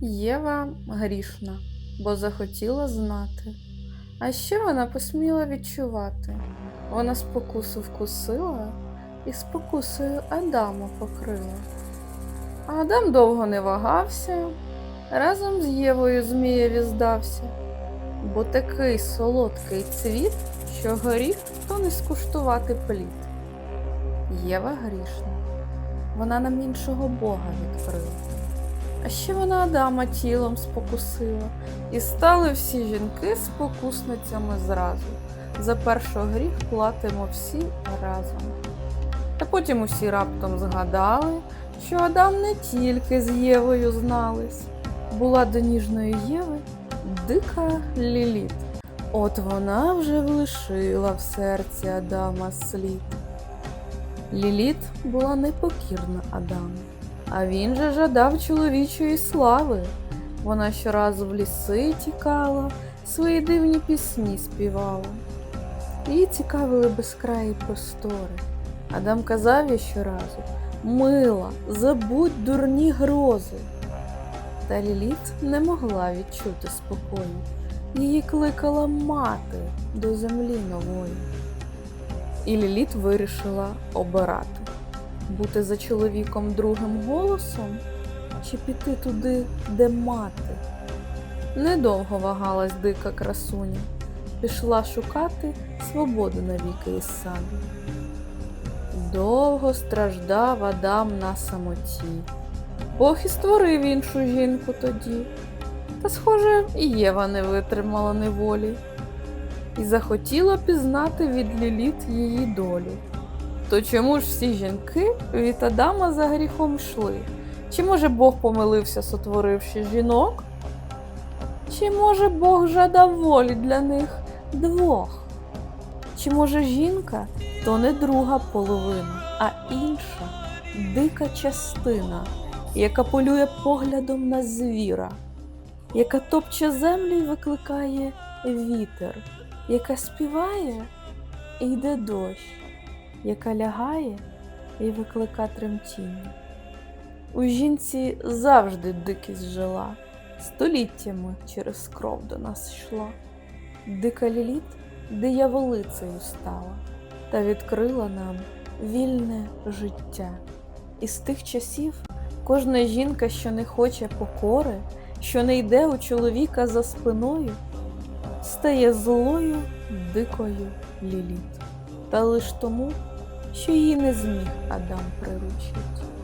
Єва грішна, бо захотіла знати. А ще вона посміла відчувати. Вона спокусу вкусила і спокусою Адама покрила. Адам довго не вагався, разом з Євою Змієві здався, бо такий солодкий цвіт, що горіх, то не скуштувати плід. Єва грішна, вона нам іншого Бога відкрила. А ще вона Адама тілом спокусила, і стали всі жінки спокусницями зразу. За перший гріх платимо всі разом. Та потім усі раптом згадали, що Адам не тільки з Євою знались, була до ніжної Єви дика Ліліт. От вона вже влишила в серці Адама слід. Ліліт була непокірна Адаму. А він же жадав чоловічої слави. Вона щоразу в ліси тікала, свої дивні пісні співала. Її цікавили безкраї простори. Адам казав їй щоразу Мила, забудь дурні грози. Та Ліліт не могла відчути спокою. Її кликала мати до землі нової. І Ліліт вирішила обирати бути за чоловіком другим голосом чи піти туди, де мати. Недовго вагалась дика красуня, пішла шукати свободу навіки із саду. Довго страждав Адам на самоті. Бог і створив іншу жінку тоді. Та, схоже, і Єва не витримала неволі і захотіла пізнати від Ліліт її долю. То чому ж всі жінки від Адама за гріхом йшли? Чи може Бог помилився, сотворивши жінок? Чи може Бог жадав волі для них двох? Чи може жінка то не друга половина, а інша дика частина, яка полює поглядом на звіра, яка топче землю і викликає вітер, яка співає і йде дощ яка лягає і виклика тремтіння. У жінці завжди дикість жила, століттями через кров до нас йшла. Дика ліліт дияволицею стала та відкрила нам вільне життя. І з тих часів кожна жінка, що не хоче покори, що не йде у чоловіка за спиною, стає злою дикою ліліт та лиш тому, що її не зміг Адам приручити.